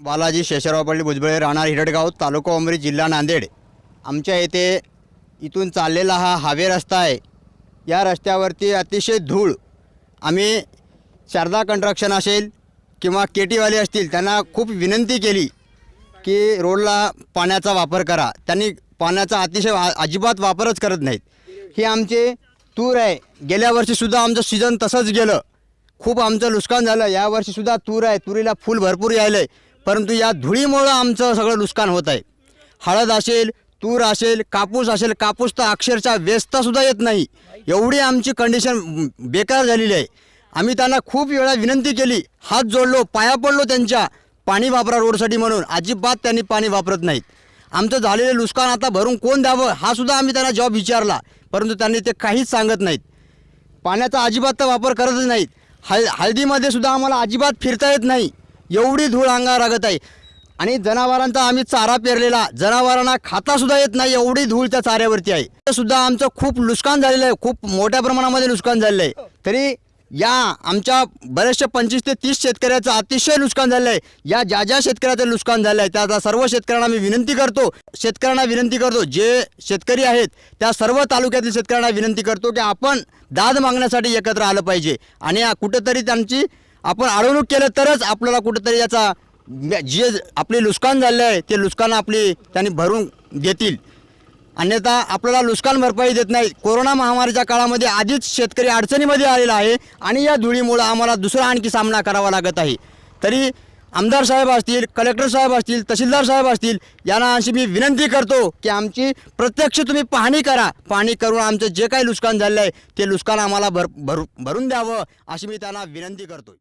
बालाजी शेषराव पाटील भुजबळे राहणार हिरडगाव तालुका उमरी जिल्हा नांदेड. आमच्या येथे इथून चाललेला हा हावे रस्ता आहे. या रस्त्यावरती अतिशय धूळ. आम्ही शारदा कंट्रक्शन असेल किंवा के टीवाले असतील त्यांना खूप विनंती केली की रोडला पाण्याचा वापर करा. त्यांनी पाण्याचा अतिशय अजिबात वापरच करत नाहीत. हे आमचे तूर आहे. गेल्या वर्षीसुद्धा आमचं सीझन तसंच गेलं. खूप आमचं नुकसान झालं. यावर्षीसुद्धा तूर आहे. तुरीला फूल भरपूर यायलं आहे परंतु या धुळीमुळं आमचं सगळं नुकसान होत आहे. हळद असेल तूर असेल कापूस असेल कापूस तर अक्षरशः व्यस्तसुद्धा येत नाही. एवढी आमची कंडिशन बेकार झालेली आहे. आम्ही त्यांना खूप वेळा विनंती केली. हात जोडलो पाया पडलो त्यांच्या पाणी वापरा रोडसाठी म्हणून. अजिबात त्यांनी पाणी वापरत नाहीत. आमचं झालेलं नुकसान आता भरून कोण द्यावं हा सुद्धा आम्ही त्यांना जॉब विचारला. परंतु त्यांनी ते काहीच सांगत नाहीत. पाण्याचा अजिबात तर वापर करतच नाहीत. हळ हळदीमध्ये सुद्धा आम्हाला अजिबात फिरता येत नाही. एवढी धूळ अंगावर लागत आहे. आणि जनावरांचा आम्ही चारा पेरलेला. जनावरांना खातासुद्धा येत नाही एवढी धूळ त्या चाऱ्यावरती आहे. ते सुद्धा आमचं खूप नुकसान झालेलं आहे. खूप मोठ्या प्रमाणामध्ये नुकसान झालेलं आहे. तरी या आमच्या बऱ्याचशा पंचवीस ते तीस शेतकऱ्याचं अतिशय नुकसान झालं आहे. या ज्या ज्या शेतकऱ्याचं नुकसान झालं आहे त्या सर्व शेतकऱ्यांना मी विनंती करतो. शेतकऱ्यांना विनंती करतो. जे शेतकरी आहेत त्या सर्व तालुक्यातील शेतकऱ्यांना विनंती करतो की आपण दाद मागण्यासाठी एकत्र आलं पाहिजे. आणि कुठंतरी त्यांची आपण अडवणूक केलं तरच आपल्याला कुठंतरी याचा जे आपले नुकसान झालं आहे ते नुकसान आपली त्यांनी भरून देतील अन्यथा आपल्याला नुकसान भरपाई देत नाही कोरोना महामारीच्या काळामध्ये आधीच शेतकरी अडचणीमध्ये आलेला आहे आणि या धुळीमुळं आम्हाला दुसरा आणखी सामना करावा लागत आहे. तरी आमदार साहेब असतील कलेक्टर साहेब असतील तहसीलदार साहेब असतील यांना अशी मी विनंती करतो की आमची प्रत्यक्ष तुम्ही पाहणी करा. पाहणी करून आमचं जे काही नुकसान झालं आहे ते नुकसान आम्हाला भर भरू भरून द्यावं अशी मी त्यांना विनंती करतो